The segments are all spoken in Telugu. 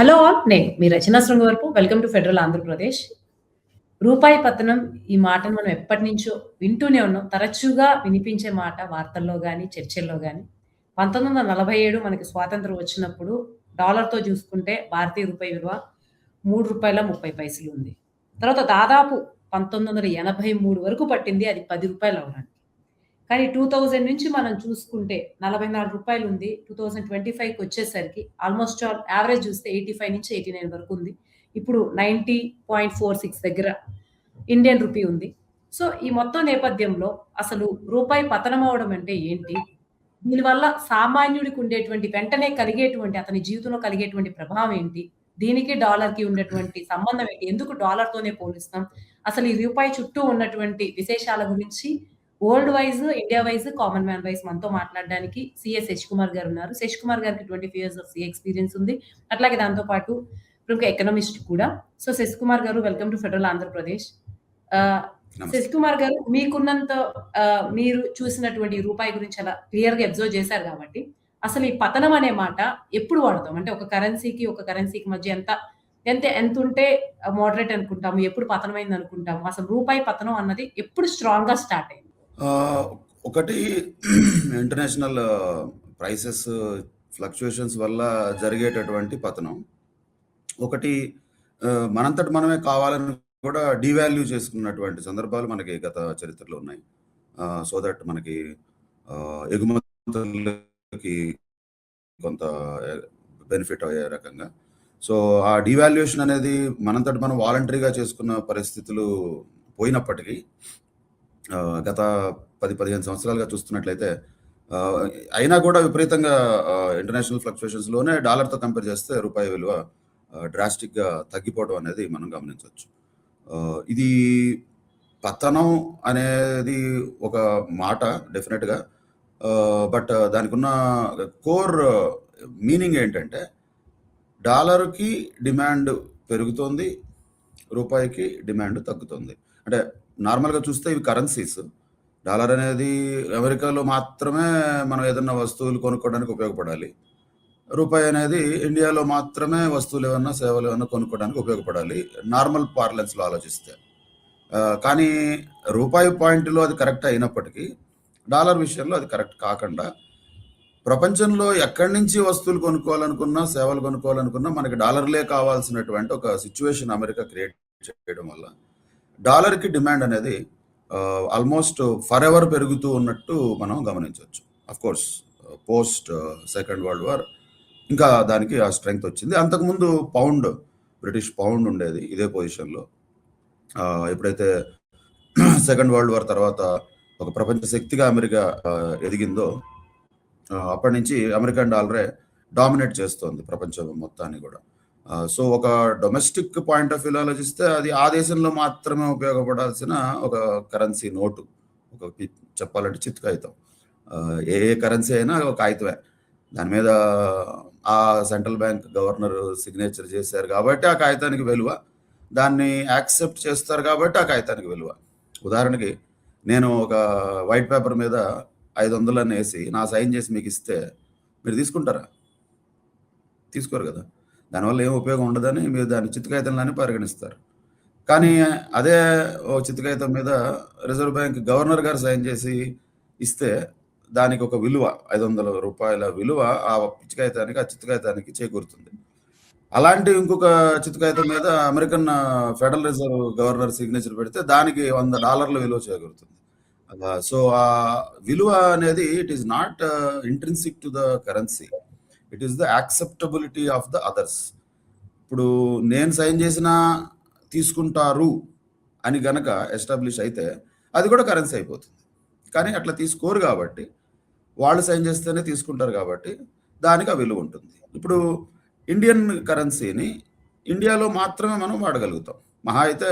హలో ఆల్ నేను మీ రచనా శృంగ వరకు వెల్కమ్ టు ఫెడరల్ ఆంధ్రప్రదేశ్. రూపాయి పతనం ఈ మాటను మనం ఎప్పటి నుంచో వింటూనే ఉన్నాం. తరచుగా వినిపించే మాట వార్తల్లో కానీ చర్చల్లో కానీ పంతొమ్మిది వందల నలభై ఏడు మనకి స్వాతంత్రం వచ్చినప్పుడు డాలర్తో చూసుకుంటే భారతీయ రూపాయి విలువ మూడు రూపాయల ముప్పై పైసలు ఉంది. తర్వాత దాదాపు పంతొమ్మిది వందల ఎనభై మూడు వరకు పట్టింది అది పది రూపాయలు అవడానికి. కానీ టూ థౌజండ్ నుంచి మనం చూసుకుంటే నలభై నాలుగు రూపాయలు ఉంది. టూ థౌజండ్ ట్వంటీ ఫైవ్కి వచ్చేసరికి ఆల్మోస్ట్ ఆల్ యావరేజ్ చూస్తే ఎయిటీ ఫైవ్ నుంచి ఎయిటీ నైన్ వరకు ఉంది. ఇప్పుడు నైంటీ పాయింట్ ఫోర్ సిక్స్ దగ్గర ఇండియన్ రూపీ ఉంది. సో ఈ మొత్తం నేపథ్యంలో అసలు రూపాయి పతనం అవడం అంటే ఏంటి? దీనివల్ల సామాన్యుడికి ఉండేటువంటి వెంటనే కలిగేటువంటి అతని జీవితంలో కలిగేటువంటి ప్రభావం ఏంటి? దీనికి డాలర్కి ఉండేటువంటి సంబంధం ఏంటి? ఎందుకు డాలర్తోనే పోలిస్తాం? అసలు ఈ రూపాయి చుట్టూ ఉన్నటువంటి విశేషాల గురించి world wise India wise common man wise మనతో మాట్లాడడానికి సిఎస్ శశి కుమార్ గారు ఉన్నారు. శశి కుమార్ గారికి ట్వంటీ ఇయర్స్ ఆఫ్ సి ఎక్స్పీరియన్స్ ఉంది. అట్లాగే దాంతో పాటు ప్రముఖ ఎకనామిస్ట్ కూడా. సో శశి కుమార్ గారు welcome to federal Andhra Pradesh. Shashi Kumar గారు మీకున్నంత మీరు చూసినటువంటి రూపాయి గురించి అలా క్లియర్గా అబ్జర్వ్ చేశారు కాబట్టి అసలు ఈ పతనం అనే మాట ఎప్పుడు వాడతాం? అంటే ఒక కరెన్సీకి ఒక కరెన్సీకి మధ్య ఎంత ఎంత ఎంత ఉంటే మోడరేట్ అనుకుంటాము? ఎప్పుడు పతనమైంది అనుకుంటాము? అసలు రూపాయి పతనం అన్నది ఎప్పుడు స్ట్రాంగ్గా స్టార్ట్ అయింది? ఒకటి ఇంటర్నేషనల్ ప్రైసెస్ ఫ్లక్చుయేషన్స్ వల్ల జరిగేటటువంటి పతనం. ఒకటి మనంతటి మనమే కావాలని కూడా డివాల్యూ చేసుకున్నటువంటి సందర్భాలు మనకి గత చరిత్రలో ఉన్నాయి. సో దట్ మనకి ఎగుమతులకి కొంత బెనిఫిట్ అయ్యే రకంగా. సో ఆ డివాల్యుయేషన్ అనేది మనంతటి మనం వాలంటరీగా చేసుకున్న పరిస్థితులు పోయినప్పటికీ గత పది పదిహేను సంవత్సరాలుగా చూస్తున్నట్లయితే అయినా కూడా విపరీతంగా ఇంటర్నేషనల్ ఫ్లక్చుయేషన్స్లోనే డాలర్తో కంపేర్ చేస్తే రూపాయి విలువ డ్రాస్టిక్గా తగ్గిపోవడం అనేది మనం గమనించవచ్చు. ఇది పతనం అనేది ఒక మాట డెఫినెట్గా. బట్ దానికి ఉన్న కోర్ మీనింగ్ ఏంటంటే డాలర్కి డిమాండ్ పెరుగుతోంది రూపాయికి డిమాండ్ తగ్గుతుంది. అంటే నార్మల్గా చూస్తే ఇవి కరెన్సీస్. డాలర్ అనేది అమెరికాలో మాత్రమే మనం ఏదన్నా వస్తువులు కొనుక్కోవడానికి ఉపయోగపడాలి. రూపాయి అనేది ఇండియాలో మాత్రమే వస్తువులు ఏమన్నా సేవలు ఏమన్నా కొనుక్కోవడానికి ఉపయోగపడాలి. నార్మల్ పార్లెన్స్లో ఆలోచిస్తే. కానీ రూపాయి పాయింట్లో అది కరెక్ట్ అయినప్పటికీ డాలర్ విషయంలో అది కరెక్ట్ కాకుండా ప్రపంచంలో ఎక్కడి నుంచి వస్తువులు కొనుక్కోవాలనుకున్నా సేవలు కొనుక్కోవాలనుకున్నా మనకి డాలర్లే కావాల్సినటువంటి ఒక సిచ్యువేషన్ అమెరికా క్రియేట్ చేయడం వల్ల డాలర్కి డిమాండ్ అనేది ఆల్మోస్ట్ ఫర్ ఎవర్ పెరుగుతూ ఉన్నట్టు మనం గమనించవచ్చు. Course post second world war ఇంకా దానికి ఆ స్ట్రెంగ్త్ వచ్చింది. అంతకుముందు పౌండ్ బ్రిటిష్ పౌండ్ ఉండేది ఇదే పొజిషన్లో. ఎప్పుడైతే సెకండ్ వరల్డ్ వార్ తర్వాత ఒక ప్రపంచ శక్తిగా అమెరికా ఎదిగిందో అప్పటి నుంచి అమెరికన్ డాలరే డామినేట్ చేస్తోంది ప్రపంచం మొత్తాన్ని కూడా. సో ఒక డొమెస్టిక్ పాయింట్ ఆఫ్ వ్యూలో ఆలోచిస్తే అది ఆ దేశంలో మాత్రమే ఉపయోగపడాల్సిన ఒక కరెన్సీ నోటు ఒక చెప్పాలంటే చిత్తు కాగితం ఏ ఏ కరెన్సీ అయినా ఒక కాగితమే దాని మీద ఆ సెంట్రల్ బ్యాంక్ గవర్నర్ సిగ్నేచర్ చేశారు కాబట్టి ఆ కాగితానికి విలువ. దాన్ని యాక్సెప్ట్ చేస్తారు కాబట్టి ఆ కాగితానికి విలువ. ఉదాహరణకి నేను ఒక వైట్ పేపర్ మీద ఐదు వందలని వేసి నా సైన్ చేసి మీకు ఇస్తే మీరు తీసుకుంటారా? తీసుకోరు కదా. దానివల్ల ఏం ఉపయోగం ఉండదని మీరు దాన్ని చిత్తకాయితంలానే పరిగణిస్తారు. కానీ అదే ఓ చిత్తకాయితం మీద reserve bank governor garu sign చేసి ఇస్తే దానికి ఒక విలువ ఐదు వందల రూపాయల విలువ ఆ పిచ్చికాయితానికి ఆ చిత్తకాయితానికి చేకూరుతుంది. అలాంటి ఇంకొక చిత్తకాయితం మీద American federal reserve governor signature పెడితే దానికి వంద డాలర్ల విలువ చేకూరుతుంది. సో ఆ విలువ అనేది it is not intrinsic to the currency. It is the acceptability of the others ఇప్పుడు నేను సైన్ చేసిన తీసుకుంటారు అని గనక ఎస్టాబ్లిష్ అయితే అది కూడా కరెన్సీ అయిపోతుంది. కానీ అట్లా తీసుకోరు కాబట్టి వాళ్ళు సైన్ చేస్తేనే తీసుకుంటారు కాబట్టి దానికి ఆ విలువ ఉంటుంది. ఇప్పుడు ఇండియన్ కరెన్సీని ఇండియాలో మాత్రమే మనం వాడగలుగుతాం. మహా అయితే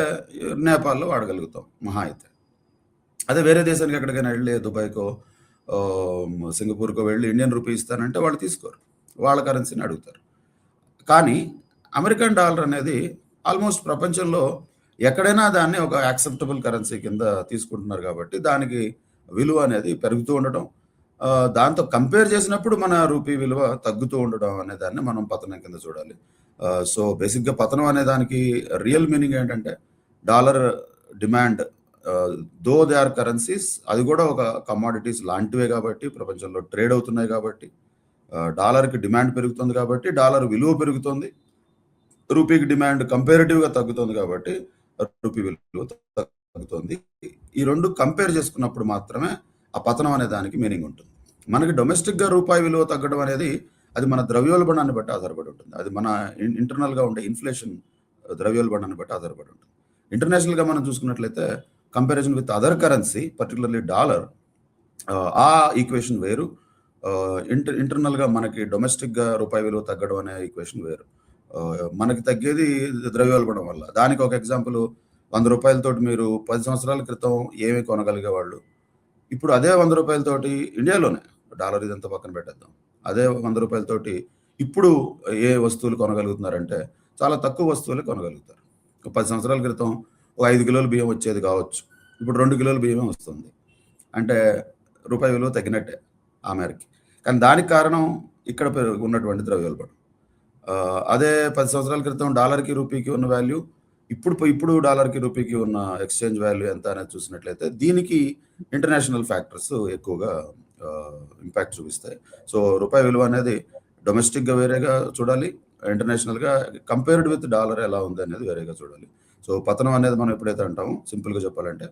నేపాల్లో వాడగలుగుతాం. మహా అయితే. అదే వేరే దేశానికి ఎక్కడికైనా వెళ్ళి దుబాయ్కో సింగపూర్కో వెళ్ళి ఇండియన్ రూపీ ఇస్తానంటే వాళ్ళు తీసుకోరు. వాళ్ళ కరెన్సీని అడుగుతారు కానీ అమెరికన్ డాలర్ అనేది ఆల్మోస్ట్ ప్రపంచంలో ఎక్కడైనా దాన్ని ఒక యాక్సెప్టబుల్ కరెన్సీ కింద తీసుకుంటున్నారు కాబట్టి దానికి విలువ అనేది పెరుగుతూ ఉండటం దాంతో కంపేర్ చేసినప్పుడు మన రూపీ విలువ తగ్గుతూ ఉండడం అనే దాన్ని మనం పతనం కింద చూడాలి. సో, బేసిక్‌గా పతనం అనే దానికి రియల్ మీనింగ్ ఏంటంటే dollar demand though they are currencies అది కూడా ఒక కమోడిటీస్ లాంటివే కాబట్టి ప్రపంచంలో ట్రేడ్ అవుతున్నాయి కాబట్టి డాలర్‌కి డిమాండ్ పెరుగుతుంది కాబట్టి డాలర్ విలువ పెరుగుతుంది. రూపీకి డిమాండ్ కంపారిటివ్‌గా తగ్గుతుంది కాబట్టి రూపీ విలువ తగ్గుతుంది. ఈ రెండు కంపేర్ చేసుకున్నప్పుడు మాత్రమే ఆ పతనం అనే దానికి మీనింగ్ ఉంటుంది. మనకి డొమెస్టిక్‌గా రూపాయి విలువ తగ్గడం అనేది అది మన ద్రవ్యోల్బణాన్ని బట్టి ఆధారపడి ఉంటుంది. అది మన ఇంటర్నల్‌గా ఉండే ఇన్‌ఫ్లేషన్ ద్రవ్యోల్బణాన్ని బట్టి ఆధారపడి ఉంటుంది. ఇంటర్నేషనల్‌గా మనం చూసుకున్నట్లయితే కంపారిజన్ విత్ అదర్ కరెన్సీ పర్టిక్యులర్‌లీ డాలర్ ఆ ఈక్వేషన్ వేరు. ఇంటర్ ఇంటర్నల్‌గా మనకి డొమెస్టిక్‌గా రూపాయి విలువ తగ్గడం అనే ఈక్వేషన్ వేరు. మనకి తగ్గేది ద్రవ్యోల్బణం వల్ల. దానికి ఒక ఎగ్జాంపుల్ వంద రూపాయలతోటి మీరు పది సంవత్సరాల క్రితం ఏమి కొనగలిగేవాళ్ళు. ఇప్పుడు అదే వంద రూపాయలతోటి ఇండియాలోనే డాలర్ ఇదంతా పక్కన పెట్టేద్దాం. అదే వంద రూపాయలతోటి ఇప్పుడు ఏ వస్తువులు కొనగలుగుతున్నారంటే చాలా తక్కువ వస్తువులే కొనగలుగుతారు. ఒక 10 సంవత్సరాల క్రితం ఒక ఐదు కిలోల బియ్యం వచ్చేది కావచ్చు. ఇప్పుడు రెండు కిలోల బియ్యమే వస్తుంది. అంటే రూపాయి విలువ తగ్గినట్టే ఆ మేరకి. కానీ దానికి కారణం ఇక్కడ ఉన్నటువంటి ద్రవ్యోల్బణం. అదే పది సంవత్సరాల క్రితం డాలర్‌కి, రూపీకి ఉన్న వాల్యూ ఇప్పుడు ఇప్పుడు డాలర్‌కి, రూపీకి ఉన్న ఎక్స్‌చేంజ్ వాల్యూ ఎంత అనేది చూసినట్లయితే దీనికి ఇంటర్నేషనల్ ఫ్యాక్టర్స్ ఎక్కువగా ఇంపాక్ట్ చూపిస్తాయి. సో, రూపాయి విలువ అనేది డొమెస్టిక్‌గా వేరేగా చూడాలి. ఇంటర్నేషనల్‌గా కంపేర్డ్ విత్ డాలర్ ఎలా ఉంది అనేది వేరేగా చూడాలి. సో, పతనం అనేది మనం ఎప్పుడైతే అంటామో సింపుల్‌గా చెప్పాలంటే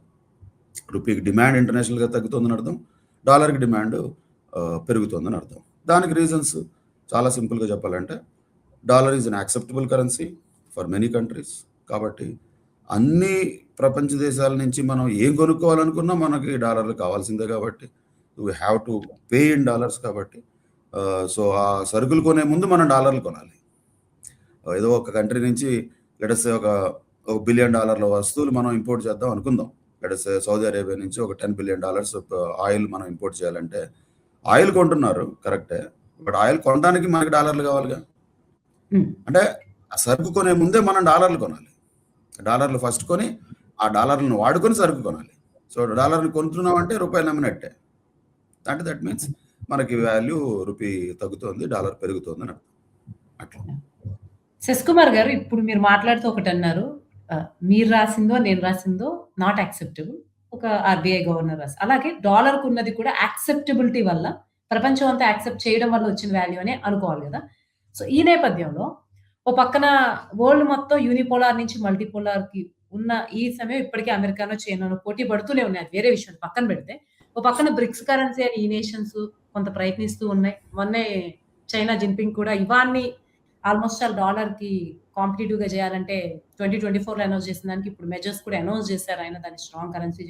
రూపీకి డిమాండ్ ఇంటర్నేషనల్‌గా తగ్గుతుందని అర్థం. డాలర్‌కి డిమాండ్ పెరుగుతుందని అర్థం. దానికి రీజన్స్ చాలా సింపుల్‌గా చెప్పాలంటే dollar is an acceptable currency for many countries. కాబట్టి అన్ని ప్రపంచ దేశాల నుంచి మనం ఏం కొనుక్కోవాలనుకున్నా మనకి డాలర్లు కావాల్సిందే కాబట్టి we have to pay in dollars కాబట్టి సో, ఆ సరుకులు కొనే ముందు మనం డాలర్లు కొనాలి. ఏదో ఒక కంట్రీ నుంచి లెట్ ఒక ఒక బిలియన్ డాలర్ల వస్తువులు మనం ఇంపోర్ట్ చేద్దాం అనుకుందాం. లెట్ సౌదీ అరేబియా నుంచి ఒక 10 బిలియన్ డాలర్స్ ఆయిల్ మనం ఇంపోర్ట్ చేయాలంటే ఆయిల్ కొంటున్నారు కరెక్టే. బట్ ఆయిల్ కొనడానికి మనకి డాలర్లు కావాలిగా. అంటే ఆ సరుకు కొనే ముందే మనం డాలర్లు కొనాలి. డాలర్లు ఫస్ట్ కొని ఆ డాలర్లను వాడుకొని సరుకు కొనాలి. సో, డాలర్‌ని కొంటున్నామంటే రూపాయి నమ్మినట్టే. అంటే దట్ మీన్స్ మనకి వాల్యూ రూపీ తగ్గుతోంది. డాలర్ పెరుగుతోందని అర్థం. అట్లా. శశి కుమార్ గారు ఇప్పుడు మీరు మాట్లాడుతూ ఒకటన్నారు. ఆహ్, మీరు రాసిందో, నేను రాసిందో నాట్ యాక్సెప్టబుల్. ఒక ఆర్‌బీఐ గవర్నర్ రాసి. అలాగే డాలర్‌కున్నది కూడా యాక్సెప్టబిలిటీ వల్ల ప్రపంచం అంతా యాక్సెప్ట్ చేయడం వల్ల వచ్చిన వాల్యూ అనే అనుకోవాలి కదా సో, ఈ నేపథ్యంలో ఓ పక్కన వరల్డ్ మొత్తం యూనిపోలార్ నుంచి మల్టీపోలార్కి ఉన్న ఈ సమయం ఇప్పటికే అమెరికానో, చైనానో పోటీ పడుతూనే ఉన్నాయి. వేరే విషయం పక్కన పెడితే. ఓ పక్కన బ్రిక్స్ కరెన్సీ అని ఈ నేషన్స్ కొంత ప్రయత్నిస్తూ ఉన్నాయి. మొన్నే చైనా జిన్‌పింగ్ కూడా ఇవాన్ని ఆల్‌మోస్ట్ ఆల్ డాలర్‌కి కాంపిటీటివ్‌గా చేయాలంటే 2024లో అనౌన్స్ చేసిన దానికి ఇప్పుడు మెజర్స్ కూడా అనౌన్స్ చేశారు ఆయన దాన్ని స్ట్రాంగ్ కరెన్సీ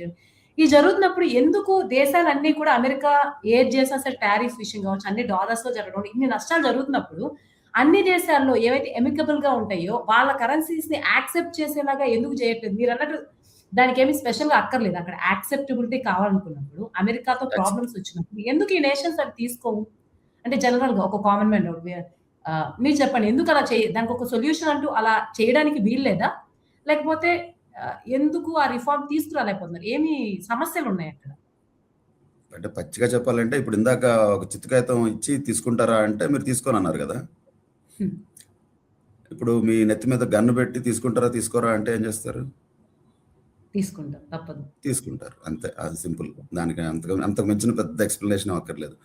ఇది జరుగుతున్నప్పుడు ఎందుకు దేశాలన్నీ కూడా అమెరికా ఏది చేసినా సరే టారిఫ్ విషయం కావచ్చు, అన్ని డాలర్స్‌లో జరగడం, ఇన్ని నష్టాలు జరుగుతున్నప్పుడు అన్ని దేశాల్లో ఏవైతే ఎమికబుల్‌గా ఉంటాయో వాళ్ళ కరెన్సీస్‌ని యాక్సెప్ట్ చేసేలాగా ఎందుకు చేయట్లేదు? మీరన్నట్టు దానికేమి స్పెషల్‌గా అక్కర్లేదు. అక్కడ యాక్సెప్టబిలిటీ కావాలనుకున్నప్పుడు అమెరికాతో. ప్రాబ్లమ్స్ వచ్చినప్పుడు ఎందుకు ఈ నేషన్స్ అవి తీసుకోవు? అంటే జనరల్‌గా ఒక కామన్ మ్యాన్ డౌట్. మీరు చెప్పండి. ఎందుకు అలా చేయ దానికి ఒక సొల్యూషన్ అంటూ అలా చేయడానికి వీల్లేదా? లేకపోతే ఎందుకు ఆ రిఫార్మ్ తీసుకురాలేకపోతున్నారు? ఏమి సమస్యలున్నాయి అక్కడ? అంటే పచ్చిగా చెప్పాలంటే ఇప్పుడు ఇందాక ఒక చిత్తు కాగితం ఇచ్చి తీసుకుంటారా అంటే మీరు తీసుకోనన్నారు గదా! హ్మ్. ఇప్పుడు మీ నెత్తి మీద గన్ పెట్టి తీసుకుంటారా? తీసుకోరా? అంటే ఏం చేస్తారు? తీసుకుంటాం. తప్పదు. తీసుకుంటారు. అంతే. అది సింపుల్. దానికి అంతకు అంతకు మించిన పెద్ద ఎక్స్‌ప్లనేషన్ అక్కర్లేదు.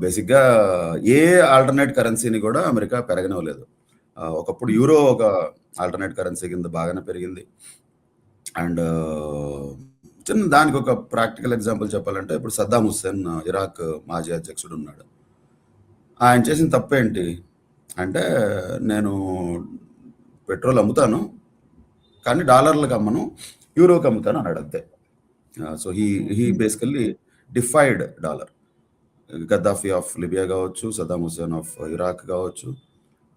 బేసిక్‌గా ఏ ఆల్టర్‌నేట్ కరెన్సీని కూడా అమెరికా పెరగనివ్వలేదు. ఒకప్పుడు యూరో ఒక ఆల్టర్‌నేట్ కరెన్సీ కింద బాగానే పెరిగింది. అండ్ చిన్న దానికి ఒక ప్రాక్టికల్ ఎగ్జాంపుల్ చెప్పాలంటే ఇప్పుడు సద్దాం హుస్సేన్ ఇరాక్ మాజీ అధ్యక్షుడు ఉన్నాడు. ఆయన చేసిన తప్పేంటి? అంటే నేను పెట్రోల్ అమ్ముతాను. కానీ డాలర్‌లకి అమ్మను. యూరోకి అమ్ముతాను అన్నాడు అంతే. So he he basically defied dollar. Gaddafi of Libya కావచ్చు, సదాం హుసేన్ ఆఫ్ ఇరాక్ కావచ్చు,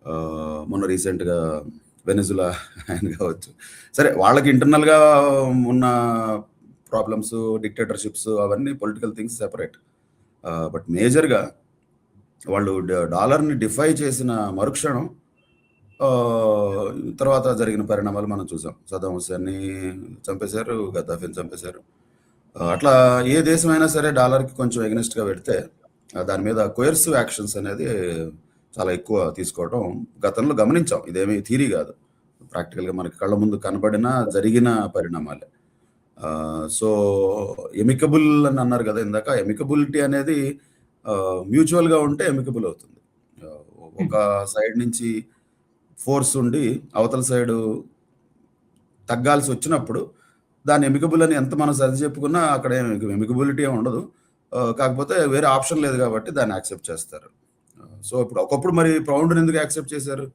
uh, మొన్న రీసెంట్‌గా వెనిజులా ఆయన కావచ్చు. సరే వాళ్ళకి ఇంటర్నల్‌గా um, ఉన్న ప్రాబ్లమ్స్, డిక్టేటర్‌షిప్స్ అవన్నీ పొలిటికల్ థింగ్స్ సెపరేట్. బట్ మేజర్‌గా వాళ్ళు డాలర్‌ని డిఫై చేసిన మరుక్షణం uh, తర్వాత జరిగిన పరిణామాలు మనం చూసాం. సదాం హుస్సేన్‌ని చంపేశారు. గద్దాఫీని చంపేశారు. Uh, అట్లా ఏ దేశమైనా సరే డాలర్‌కి కొంచెం ఎగ్నెస్ట్గా పెడితే దాని మీద కొయర్సివ్ యాక్షన్స్ అనేది చాలా ఎక్కువ తీసుకోవడం గతంలో గమనించాం. ఇదేమి థీరీ కాదు ప్రాక్టికల్‌గా మనకి కళ్ళ ముందు కనబడిన, జరిగిన పరిణామాలే. సో, ఎమికబుల్ అని అన్నారు కదా ఇందాక. ఎమికబులిటీ అనేది మ్యూచువల్‌గా ఉంటే ఎమికబుల్ అవుతుంది. ఒక సైడ్ నుంచి ఫోర్స్ ఉండి అవతల సైడు తగ్గాల్సొచ్చినప్పుడు దాన్ని ఎమికబుల్ అని ఎంత మనం సరిచెప్పుకున్నా అక్కడ ఏమి ఎమికబిలిటీ ఉండదు. కాకపోతే వేరే ఆప్షన్ లేదు కాబట్టి దాన్ని యాక్సెప్ట్ చేస్తారు. సో, ఇప్పుడు ఒకప్పుడు మరి పౌండ్‌ని ఎందుకు యాక్సెప్ట్ చేశారు?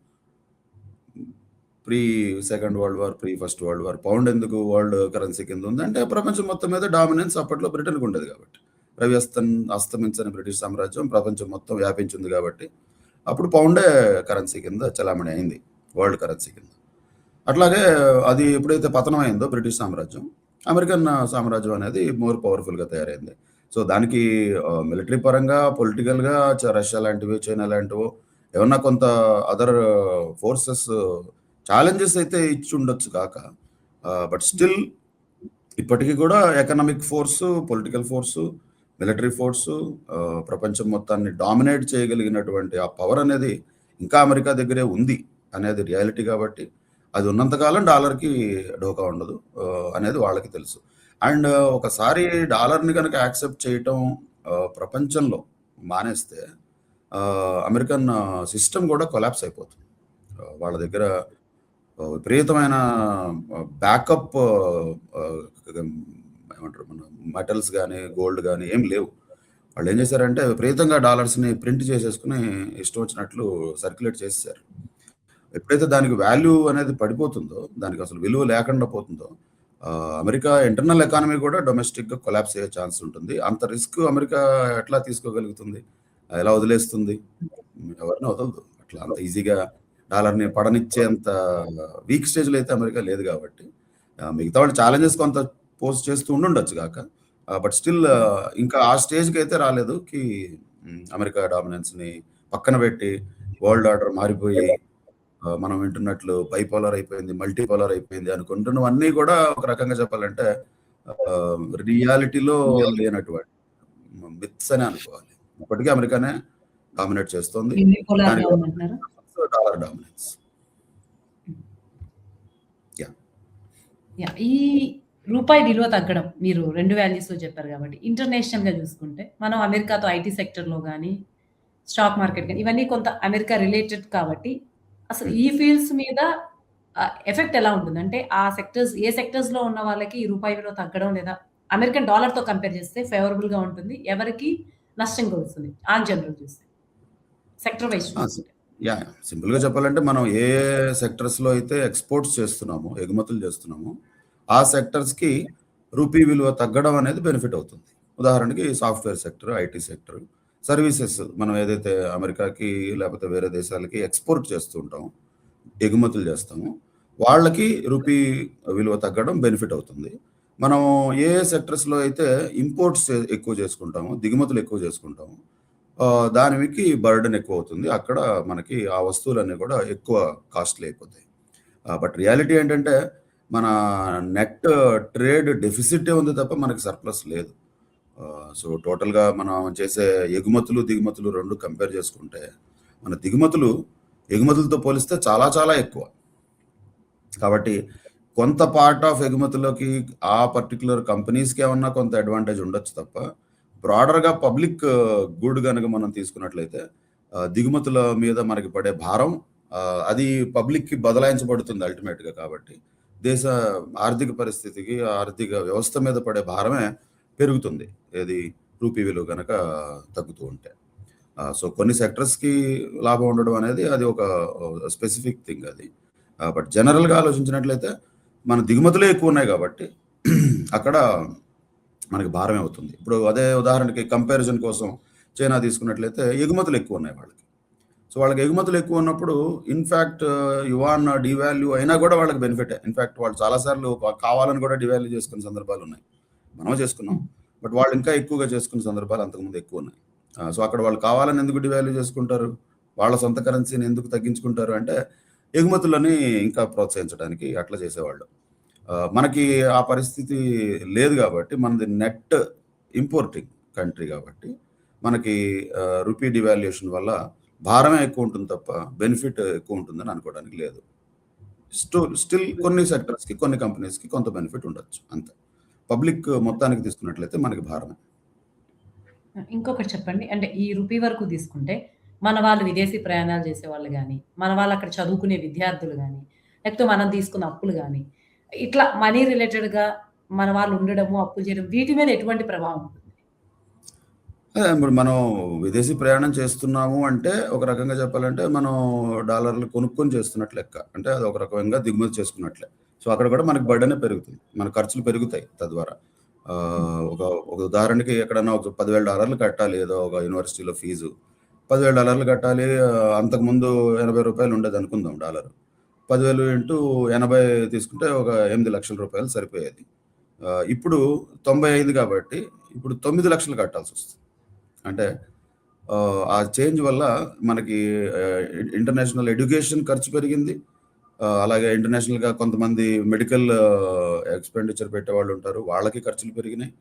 Pre second world war, pre first world war pound ఎందుకు వరల్డ్ కరెన్సీ కింద ఉంది? అంటే ప్రపంచం మొత్తం మీద డామినెన్స్ అప్పట్లో బ్రిటన్‌కి ఉండేది కాబట్టి రవి అస్తం అస్తమించని బ్రిటిష్ సామ్రాజ్యం ప్రపంచం మొత్తం వ్యాపించింది కాబట్టి అప్పుడు పౌండే కరెన్సీ కింద చలామణి అయింది. వరల్డ్ కరెన్సీ కింద. అట్లాగే అది ఎప్పుడైతే పతనం అయిందో బ్రిటిష్ సామ్రాజ్యం, అమెరికన్ సామ్రాజ్యం అనేది మోర్ పవర్‌ఫుల్‌గా తయారైంది. సో, దానికి మిలిటరీ పరంగా, పొలిటికల్‌గా రష్యా లాంటివి, చైనా లాంటివో ఏమన్నా కొంత అదర్ ఫోర్సెస్ ఛాలెంజెస్ అయితే ఇచ్చి ఉండొచ్చు కాక బట్ స్టిల్ ఇప్పటికీ కూడా economic force, political force, military force ప్రపంచం మొత్తాన్ని డామినేట్ చేయగలిగినటువంటి ఆ పవర్ అనేది ఇంకా అమెరికా దగ్గరే ఉంది అనేది రియాలిటీ కాబట్టి అది ఉన్నంతకాలం డాలర్‌కి ఢోకా ఉండదు అనేది వాళ్ళకి తెలుసు. అండ్ ఒకసారి డాలర్‌ని గనక యాక్సెప్ట్ చేయటం ఆహ్, ప్రపంచంలో మానేస్తే ఆహ్, అమెరికన్ సిస్టమ్ గూడా కొలాప్స్ అయిపోతుంది. ఆహ్, వాళ్ళ దగ్గర ఆహ్, విపరీతమైన ఆహ్, బ్యాకప్ ఆహ్, ఏమంటారు మన మెటల్స్ గాని, గోల్డ్ గాని ఏం లేవు. వాళ్ళేం చేశారంటే విపరీతంగా డాలర్స్‌ని ప్రింట్ చేసేసుకొని ఇష్టం వచ్చినట్లు సర్క్యులేట్ చేసేసారు. ఎప్పుడైతే దానికి వాల్యూ అనేది పడిపోతుందో, దానికి అసలు విలువ లేకుండా పోతుందో, అమెరికా ఇంటర్నల్ ఎకానమీ కూడా డొమెస్టిక్‌గా కొలాప్స్ అయ్యే ఛాన్స్ ఉంటుంది. అంత రిస్క్ అమెరికా ఎట్లా తీసుకోగలుగుతుంది? ఎలా వదిలేస్తుంది? ఎవరిని వదలదు. అట్లా అంత ఈజీగా డాలర్‌ని పడనిచ్చేంత వీక్ స్టేజ్‌లో అయితే అమెరికా లేదు కాబట్టి మిగతా వాళ్ళు ఛాలెంజెస్ కొంత పోస్ట్ చేస్తూ ఉండుండొచ్చు కాక బట్ స్టిల్ ఇంకా ఆ స్టేజ్‌కైతే రాలేదు కి అమెరికా డామినెన్స్‌ని పక్కన పెట్టి వరల్డ్ ఆర్డర్ మారిపోయి మనం వింటున్నట్లు బైపోలార్ అయిపోయింది, మల్టీపోలార్ అయిపోయింది అనుకుంటున్నవన్నీ గూడా ఒక రకంగా చెప్పాలంటే రియాలిటీలో లేనటువంటి మిత్స్ అనే అనుకోవాలి. ఇప్పటికీ అమెరికానే డామినేట్ చేస్తోంది. Dollar dominance. ఈ రూపాయి విలువ తగ్గడం మీరు 2 వాల్యూస్‌లో చెప్పారు గాబట్టి, ఇంటర్నేషనల్‌గా చూసుకుంటే మనం అమెరికాతో ఐటీ సెక్టర్‌లో గాని, స్టాక్ మార్కెట్ గాని ఇవన్నీ కొంత అమెరికా రిలేటెడ్ కాబట్టి, అసలు. ఈ ఫీల్డ్స్ మీద ఆహ్, ఎఫెక్ట్ ఎలా ఉంటుంది? అంటే ఆ సెక్టర్స్ ఏ సెక్టర్స్‌లో ఉన్న వాళ్ళకి ఈ రూపాయి విలువ తగ్గడం లేదా అమెరికన్ డాలర్‌తో కంపేర్ చేస్తే ఫేవరబుల్‌గా ఉంటుంది. ఎవరికి నష్టం కలుగుతుంది? ఆన్ జనరల్ చూస్తే. సెక్టర్ వైస్ ఆ! సి చూసుకుంటే. యాహ్! యాహ్! సింపుల్‌గా చెప్పాలంటే మనం ఏ ఏ సెక్టర్స్‌లో అయితే ఎక్స్‌పోర్ట్స్ చేస్తున్నామో, ఎగుమతులు చేస్తున్నామో, ఆ సెక్టర్స్‌కి రూపీ విలువ తగ్గడం అనేది బెనిఫిట్ అవుతుంది. ఉదాహరణకి software sector, IT sector, services మనం ఏదైతే అమెరికాకి లేకపోతే వేరే దేశాలకి ఎక్స్‌పోర్ట్ చేస్తూ ఉంటాం ఎగుమతులు చేస్తాము వాళ్ళకి రూపీ విలువ తగ్గడం బెనిఫిట్ అవుతుంది. మనం ఏ ఏ సెక్టర్స్‌లో అయితే ఇంపోర్ట్స్ ఎక్కువ చేసుకుంటామో, దిగుమతులు ఎక్కువ చేసుకుంటాము దానికి బర్డెన్ ఎక్కువవుతుంది. అక్కడ మనకి ఆ వస్తువులన్నీ కూడా ఎక్కువ కాస్ట్‌లీ అయిపోతాయి. బట్ రియాలిటీ ఏంటంటే మన నెట్ ట్రేడ్ డెఫిసిటే ఉంది తప్ప మనకి సర్ప్లస్ లేదు. సో, టోటల్‌గా మనం చేసే ఎగుమతులు, దిగుమతులు రెండు కంపేర్ చేసుకుంటే, మన దిగుమతులు ఎగుమతులతో పోలిస్తే చాలా చాలా ఎక్కువ. కాబట్టి కొంత పార్ట్ ఆఫ్ ఎగుమతులకి ఆ పర్టిక్యులర్ కంపెనీస్‌కి ఏమన్నా కొంత అడ్వాంటేజ్ ఉండొచ్చు తప్ప, బ్రాడర్‌గా పబ్లిక్ గుడ్ కనుక మనం తీసుకున్నట్లయితే దిగుమతుల మీద మనకి పడే భారం అది పబ్లిక్‌కి బదలాయించబడుతుంది అల్టిమేట్‌గా కాబట్టి, దేశ ఆర్థిక పరిస్థితికి, ఆర్థిక వ్యవస్థ మీద పడే భారమే పెరుగుతుంది. ఏది రూపీ విలువ కనుక తగ్గుతూ ఉంటే. సో, కొన్ని సెక్టర్స్‌కి లాభం ఉండడం అనేది అది ఒక స్పెసిఫిక్ థింగ్ అది. బట్ జనరల్‌గా ఆలోచించినట్లయితే మన దిగుమతులే ఎక్కువ ఉన్నాయి కాబట్టి అక్కడ మనకి భారమే అవుతుంది. ఇప్పుడు అదే ఉదాహరణకి కంపారిజన్ కోసం చైనా తీసుకున్నట్లయితే ఎగుమతులు ఎక్కువ ఉన్నాయి వాళ్ళకి. సో, వాళ్ళకి ఎగుమతులు ఎక్కువ ఉన్నప్పుడు ఇన్ఫ్యాక్ట్ యువాన్ డివాల్యూ అయినా కూడా వాళ్ళకి బెనిఫిటే. ఇన్ఫ్యాక్ట్ వాళ్ళు చాలాసార్లు కావాలని కూడా డివాల్యూ చేసుకునే సందర్భాలు ఉన్నాయి మనం చేసుకున్నాం. బట్ వాళ్ళు ఇంకా ఎక్కువగా చేసుకున్న సందర్భాలు అంతకుముందు ఎక్కువ ఉన్నాయి సో, అక్కడ వాళ్ళు కావాలని ఎందుకు డివాల్యూ చేసుకుంటారు? వాళ్ళ సొంత కరెన్సీని ఎందుకు తగ్గించుకుంటారు అంటే, ఎగుమతులని ఇంకా ప్రోత్సహించడానికి అట్లా చేసేవాళ్ళు. మనకి ఆ పరిస్థితి లేదు కాబట్టి మనది నెట్ ఇంపోర్టింగ్ కంట్రీ కాబట్టి మనకి రూపీ డివాల్యుయేషన్ వల్ల భారమే ఎక్కువ ఉంటుంది తప్ప బెనిఫిట్ ఎక్కువ ఉంటుందని అనుకోవడానికి లేదు. స్టు స్టిల్ కొన్ని సెక్టర్స్‌కి, కొన్ని కంపెనీస్‌కి కొంత బెనిఫిట్ ఉండొచ్చు అంతే. పబ్లిక్ మొత్తానికి తీసుకున్నట్లయితే మనకి భారమే. ఇంకొకటి చెప్పండి. అంటే ఈ రూపీ వరకు తీసుకుంటే, మన వాళ్ళు విదేశీ ప్రయాణాలు చేసేవాళ్ళు గాని, మన వాళ్ళు అక్కడ చదువుకునే విద్యార్థులు గాని, లేకపోతే మనం తీసుకున్న అప్పులు గాని, ఇట్లా మనీ రిలేటెడ్‌గా మన వాళ్ళు ఉండడము, అప్పులు చేయడం వీటి మీద ఎటువంటి ప్రభావం ఇప్పుడు మనం విదేశీ ప్రయాణం చేస్తున్నాము అంటే, ఒక రకంగా చెప్పాలంటే మనం డాలర్లు కొనుక్కొని చేస్తున్నట్టు లెక్క. అంటే అది ఒక రకంగా దిగుమతి చేసుకున్నట్లే. సో, అక్కడ కూడా మనకు బర్డెనే పెరుగుతుంది. మన ఖర్చులు పెరుగుతాయి తద్వారా. ఒక ఒక ఉదాహరణకి ఎక్కడన్నా ఒక $10,000 కట్టాలి ఏదో ఒక యూనివర్సిటీలో ఫీజు. $10,000 కట్టాలి. అంతకుముందు ఎనభై రూపాయలు ఉండేది అనుకుందాం డాలర్ పదివేలు ఇంటూ 80 తీసుకుంటే ఒక ఎనిమిది లక్షల రూపాయలు సరిపోయేది. ఇప్పుడు 90 అయింది కాబట్టి ఇప్పుడు తొమ్మిది లక్షలు కట్టాల్సి వస్తుంది అంటే ఆ చేంజ్ వల్ల మనకి ఇంటర్నేషనల్ ఎడ్యుకేషన్ ఖర్చు పెరిగింది. అలాగే ఇంటర్నేషనల్‌గా కొంతమంది మెడికల్ ఎక్స్‌పెండిచర్ పెట్టేవాళ్ళుంటారు. వాళ్ళకి ఖర్చులు పెరిగినాయి.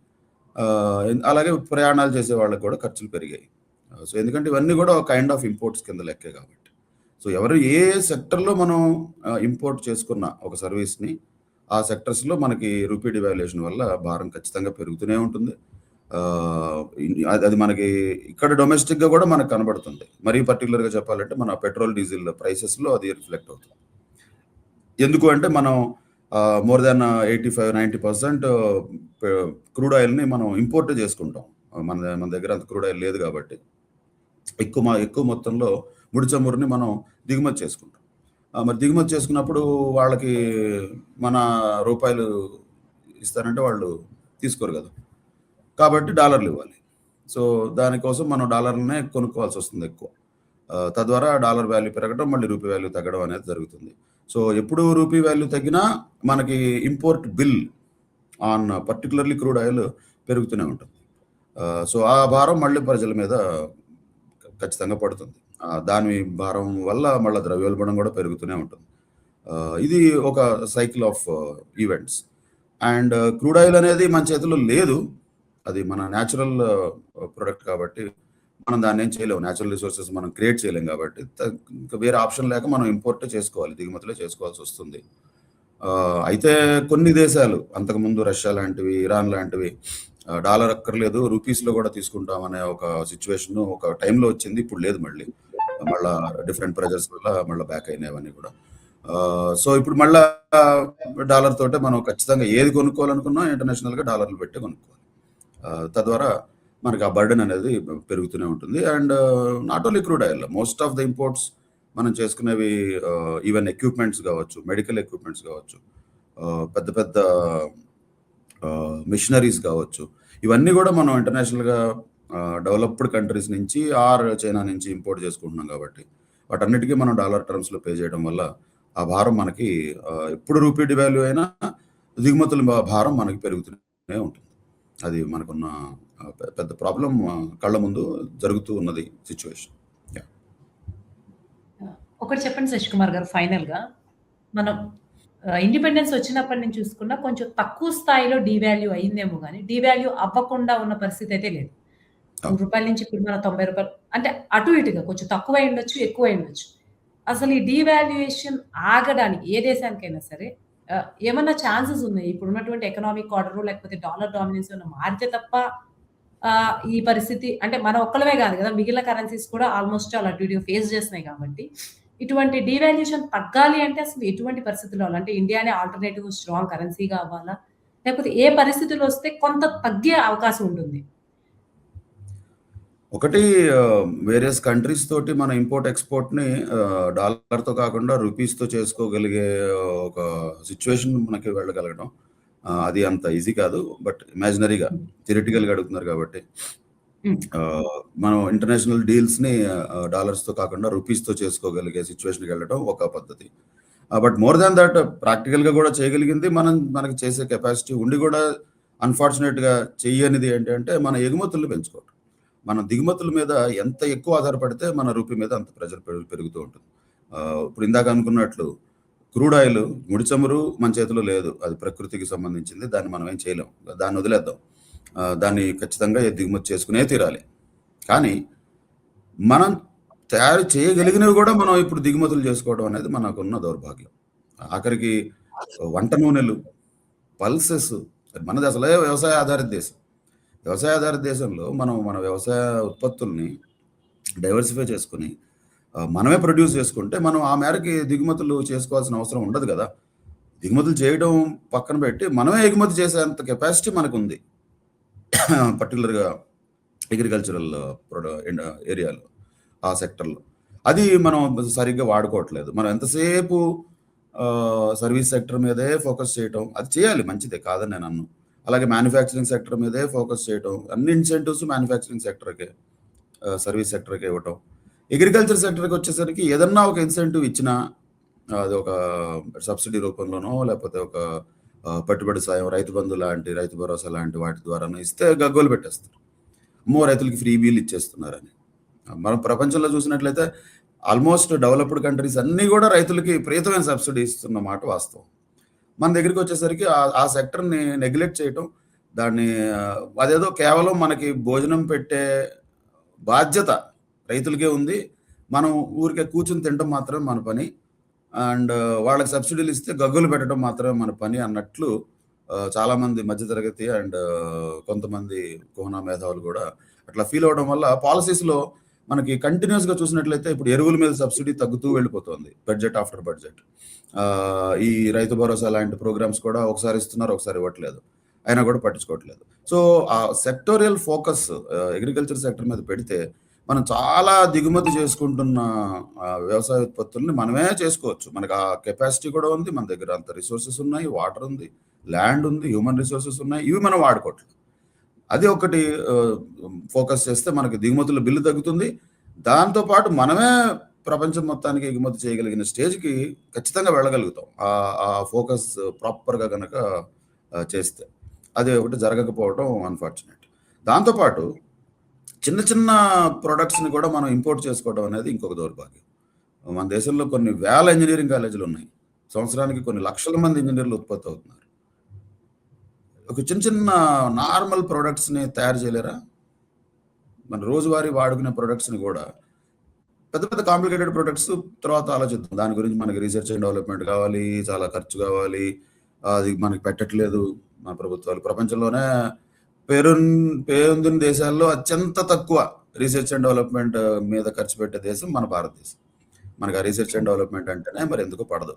అలాగే ప్రయాణాలు చేసే వాళ్ళకి కూడా ఖర్చులు పెరిగాయి. సో, ఎందుకంటే ఇవన్నీ కూడా ఒక కైండ్ ఆఫ్ ఇంపోర్ట్స్ కింద లెక్కే కాబట్టి. సో, ఎవరు ఏ సెక్టర్‌లో మనం ఇంపోర్ట్ చేసుకున్న ఒక సర్వీస్‌ని, ఆ సెక్టర్స్‌లో మనకి రూపీ డివాల్యుయేషన్ వల్ల భారం ఖచ్చితంగా పెరుగుతూనే ఉంటుంది. అది అది మనకి ఇక్కడ డొమెస్టిక్‌గా కూడా మనకు కనబడుతుంది. మరీ పర్టిక్యులర్‌గా చెప్పాలంటే మన పెట్రోల్, డీజిల్ ప్రైసెస్‌లో అది రిఫ్లెక్ట్ అవుతుంది. ఎందుకు అంటే మనం more than eighty five ninety percent crude ఆయిల్‌ని మనం ఇంపోర్ట్ చేసుకుంటాం. మన మన దగ్గర అంత క్రూడ్ ఆయిల్ లేదు కాబట్టి. ఎక్కువ ఎక్కువ మొత్తంలో ముడి చమురుని మనం దిగుమతి చేసుకుంటాం. మరి దిగుమతి చేసుకున్నప్పుడు వాళ్ళకి మన రూపాయలు ఇస్తారంటే వాళ్ళు తీసుకోరు కదా కాబట్టి డాలర్లు ఇవ్వాలి. సో, దానికోసం మనం డాలర్‌లనే కొనుక్కోవాల్సి వస్తుంది ఎక్కువ. తద్వారా డాలర్ వాల్యూ పెరగడం, మళ్ళీ రూపాయి వాల్యూ తగ్గడం అనేది జరుగుతుంది. సో, ఎప్పుడు రూపీ వాల్యూ తగ్గినా మనకి import bill on particularly crude oil పెరుగుతూనే ఉంటుంది. సో, ఆ భారం మళ్ళీ ప్రజల మీద ఖచ్చితంగా పడుతుంది. దాని భారం వల్ల మళ్ళీ ద్రవ్యోల్బణం కూడా పెరుగుతూనే ఉంటుంది. ఇది ఒక cycle of events. And crude oil అనేది మన చేతిలో లేదు. అది మన నేచురల్ ప్రొడక్ట్ కాబట్టి మనం దాన్ని ఏం చేయలేము. నేచురల్ రిసోర్సెస్ మనం క్రియేట్ చేయలేం కాబట్టి ఇంకా వేరే ఆప్షన్ లేక మనం ఇంపోర్ట్ చేసుకోవాలి. దిగుమతులే చేసుకోవాల్సి వస్తుంది అయితే కొన్ని దేశాలు అంతకుముందు రష్యా లాంటివి, ఇరాన్ లాంటివి డాలర్ అక్కర్లేదు రూపీస్‌లో కూడా తీసుకుంటాం అనే ఒక సిచ్యువేషన్ ఒక టైంలో వచ్చింది. ఇప్పుడు లేదు మళ్ళీ. మళ్ళా డిఫరెంట్ ప్రెజర్స్ వల్ల మళ్ళీ బ్యాక్ అయినాయి కూడా. సో, ఇప్పుడు మళ్ళా డాలర్ తోటే మనం ఖచ్చితంగా ఏది కొనుక్కోవాలనుకున్నా ఇంటర్నేషనల్‌గా డాలర్లు పెట్టి కొనుక్కోవాలి. తద్వారా మనకి ఆ బర్డెన్ అనేది పెరుగుతూనే ఉంటుంది. And not only crude oil most of the imports మనం చేసుకునేవి uh, ఈవెన్ ఎక్విప్‌మెంట్స్ కావచ్చు మెడికల్ ఎక్విప్‌మెంట్స్ కావచ్చు uh, పెద్ద పెద్ద uh, మిషనరీస్ కావచ్చు ఇవన్నీ కూడా మనం ఇంటర్నేషనల్‌గా డెవలప్డ్ కంట్రీస్ నుంచి ఆర్ చైనా నుంచి ఇంపోర్ట్ చేసుకుంటున్నాం కాబట్టి, వాటన్నిటికీ మనం డాలర్ టర్మ్స్‌లో పే చేయడం వల్ల ఆ భారం మనకి ఎప్పుడు రూపీ డివాల్యూ అయినా దిగుమతుల భారం మనకి పెరుగుతూనే ఉంటుంది. అది మనకున్న పెద్ద ప్రాబ్లమ్ కళ్ళ ముందు జరుగుతూ ఉన్నది! ఆ! ఒకటి చెప్పండి శశికుమార్ గారు ఫైనల్‌గా. మనం ఇండిపెండెన్స్ వచ్చినప్పటి నుంచి చూసుకున్నా కొంచెం తక్కువ స్థాయిలో డీవాల్యూ అయిందేమో గాని, డీవాల్యూ అవ్వకుండా ఉన్న పరిస్థితి అయితే లేదు. రూ. అవును. 100 నుంచి ఇప్పుడు మనం రూ. 90 అంటే అటు ఇటుగా కొంచెం తక్కువై ఉండొచ్చు, ఎక్కువై ఉండొచ్చు. అసలు ఈ డీవాల్యుయేషన్ ఆగడానికి ఏ దేశానికైనా సరే ఏమన్నా ఛాన్సెస్ ఉన్నాయి? ఇప్పుడున్నటువంటి ఎకనామిక్ ఆర్డర్ లేకపోతే డాలర్ డామినెన్స్ మారితే తప్ప ఈ పరిస్థితి అంటే మన ఒక్కలమే కాదు కదా! మిగిలిన కరెన్సీస్ కూడా ఆల్‌మోస్ట్ ఆల్ అటు ఫేస్ చేస్తున్నాయి కాబట్టి, ఇటువంటి డీవాల్యుయేషన్ తగ్గాలి అంటే అసలు ఎటువంటి పరిస్థితుల్లో అంటే ఇండియానే ఆల్టర్‌నేటివ్ స్ట్రాంగ్ కరెన్సీగా అవ్వాలా? లేకపోతే ఏ పరిస్థితులు వస్తే కొంత తగ్గే అవకాశం ఉంటుంది? ఒకటి వేరియస్ కంట్రీస్ తోటి మన ఇంపోర్ట్ ఎక్స్‌పోర్ట్‌ని డాలర్‌తో కాకుండా రూపీస్‌తో చేసుకోగలిగే ఒక సిచ్యువేషన్ మనకి వెళ్ళగలగడం. అది అంత ఈజీ కాదు. బట్ ఇమాజినరీగా హ్మ్. థియరిటికల్‌గా అడుగుతున్నారు కాబట్టి. ఆహ్, మనం ఇంటర్నేషనల్ డీల్స్‌ని ఆహ్, డాలర్స్‌తో కాకుండా రూపీస్‌తో చేసుకోగలిగే సిట్యుయేషన్‌కి వెళ్ళడం ఒక పద్ధతి. బట్ మోర్ దాన్ థట్ ప్రాక్టికల్‌గా కూడా చేయగలిగింది మనం మనకి చేసే కెపాసిటీ ఉండి కూడా అన్‌ఫార్చునేట్‌గా చెయ్యనిది ఏంటంటే మన ఎగుమతుల్ని పెంచుకోవడం. మన దిగుమతుల మీద ఎంత ఎక్కువ ఆధారపడితే మన రూపీ మీద అంత ప్రెషర్ పెరు పెరుగుతూ ఉంటుంది. ఇప్పుడు ఇందాక అనుకున్నట్లు క్రూడ్ ఆయిల్ ముడి చమురు మన చేతిలో లేదు. అది ప్రకృతికి సంబంధించింది. దాన్ని మనం ఏం చేయలేం. దాన్ని వదిలేద్దాం. దాన్ని ఖచ్చితంగా దిగుమతి చేసుకునే తీరాలి. కానీ మనం తయారు చేయగలిగినవి కూడా మనం ఇప్పుడు దిగుమతులు చేసుకోవడం అనేది మనకున్న దౌర్భాగ్యం. ఆఖరికి వంట నూనెలు పల్సెస్ మనది అసలే వ్యవసాయ ఆధారిత దేశం. వ్యవసాయ ఆధారిత దేశంలో మనం మన వ్యవసాయ ఉత్పత్తుల్ని డైవర్సిఫై చేసుకుని మనమే ప్రొడ్యూస్ చేసుకుంటే మనం ఆ మేరకి దిగుమతులు చేసుకోవాల్సిన అవసరం ఉండదు కదా. దిగుమతులు చేయడం పక్కన పెట్టి మనమే ఎగుమతి చేసేంత కెపాసిటీ మనకు ఉంది పర్టికులర్గా అగ్రికల్చరల్ ప్రొడ ఏరియాలో ఆ సెక్టర్లో అది మనం సరిగ్గా వాడుకోవట్లేదు. మనం ఎంతసేపు సర్వీస్ సెక్టర్ మీదే ఫోకస్ చేయటం అది చేయాలి మంచిదే కాదని నేను అన్ను. అలాగే మ్యానుఫ్యాక్చరింగ్ సెక్టర్ మీదే ఫోకస్ చేయటం అన్ని ఇన్సెంటివ్స్ మ్యానుఫ్యాక్చరింగ్ సెక్టర్కే సర్వీస్ సెక్టర్కే ఇవ్వటం. అగ్రికల్చర్ సెక్టర్కి వచ్చేసరికి ఏదన్నా ఒక ఇన్సెంటివ్ ఇచ్చినా అది ఒక సబ్సిడీ రూపంలోనో లేకపోతే ఒక పెట్టుబడి సాయం రైతు బంధు లాంటి రైతు భరోసా లాంటి వాటి ద్వారానో ఇస్తే గగ్గోలు పెట్టేస్తారు. అమ్మో రైతులకి ఫ్రీ బీల్ ఇచ్చేస్తున్నారని. మనం ప్రపంచంలో చూసినట్లయితే ఆల్మోస్ట్ డెవలప్డ్ కంట్రీస్ అన్నీ కూడా రైతులకి ప్రీతమైన సబ్సిడీ ఇస్తున్న మాట వాస్తవం. మన దగ్గరికి వచ్చేసరికి ఆ- సెక్టర్ని నెగ్లెక్ట్ చేయటం దాన్ని అదేదో కేవలం మనకి భోజనం పెట్టే బాధ్యత రైతులకే ఉంది. మనం ఊరికే కూర్చుని తినడం మాత్రమే మన పని. అండ్ వాళ్ళకి సబ్సిడీలు ఇస్తే గగ్గులు పెట్టడం మాత్రమే మన పని అన్నట్లు చాలామంది మధ్యతరగతి అండ్ కొంతమంది కోహనా మేధావులు కూడా అట్లా ఫీల్ అవడం వల్ల పాలసీస్లో మనకి కంటిన్యూస్గా చూసినట్లయితే ఇప్పుడు ఎరువుల మీద సబ్సిడీ తగ్గుతూ వెళ్ళిపోతుంది బడ్జెట్ ఆఫ్టర్ బడ్జెట్. ఈ రైతు భరోసా లాంటి ప్రోగ్రామ్స్ కూడా ఒకసారి ఇస్తున్నారు ఒకసారి ఇవ్వట్లేదు. అయినా కూడా పట్టించుకోవట్లేదు. సో ఆ సెక్టోరియల్ ఫోకస్ అగ్రికల్చర్ సెక్టర్ మీద పెడితే మనం చాలా దిగుమతి చేసుకుంటున్న వ్యవసాయ ఉత్పత్తుల్ని మనమే చేసుకోవచ్చు. మనకి ఆ కెపాసిటీ కూడా ఉంది మన దగ్గర అంత రిసోర్సెస్ ఉన్నాయి వాటర్ ఉంది ల్యాండ్ ఉంది హ్యూమన్ రిసోర్సెస్ ఉన్నాయి ఇవి మనం వాడుకోవట్లేదు. అది ఒకటి ఫోకస్ చేస్తే మనకి దిగుమతుల బిల్లు తగ్గుతుంది. దాంతోపాటు మనమే ప్రపంచం మొత్తానికి ఎగుమతి చేయగలిగిన స్టేజ్కి ఖచ్చితంగా వెళ్ళగలుగుతాం. ఆ- ఆ ఫోకస్ ప్రాపర్గా కనుక చేస్తే. అది ఒకటి జరగకపోవడం అన్ఫార్చునేట్ దాంతోపాటు చిన్న చిన్న ప్రొడక్ట్స్ని కూడా మనం ఇంపోర్ట్ చేసుకోవడం అనేది ఇంకొక దౌర్భాగ్యం. మన దేశంలో కొన్ని వేల ఇంజనీరింగ్ కాలేజీలు ఉన్నాయి. సంవత్సరానికి కొన్ని లక్షల మంది ఇంజనీర్లు ఉత్పత్తి అవుతున్నారు. ఒక చిన్న చిన్న నార్మల్ ప్రొడక్ట్స్ని తయారు చేయలేరా? మన రోజువారీ వాడుకునే ప్రొడక్ట్స్ని కూడా. పెద్ద పెద్ద కాంప్లికేటెడ్ ప్రొడక్ట్స్ తర్వాత ఆలోచిద్దాం. దాని గురించి మనకి రీసెర్చ్ అండ్ డెవలప్మెంట్ కావాలి చాలా ఖర్చు కావాలి. అది మనకి పెట్టట్లేదు మన ప్రభుత్వాలు. ప్రపంచంలోనే పేరు పేరొందిన దేశాల్లో అత్యంత తక్కువ రీసెర్చ్ అండ్ డెవలప్మెంట్ మీద ఖర్చు పెట్టే దేశం మన భారతదేశం. మనకి ఆ రీసెర్చ్ అండ్ డెవలప్మెంట్ అంటేనే మరి ఎందుకు పడదు?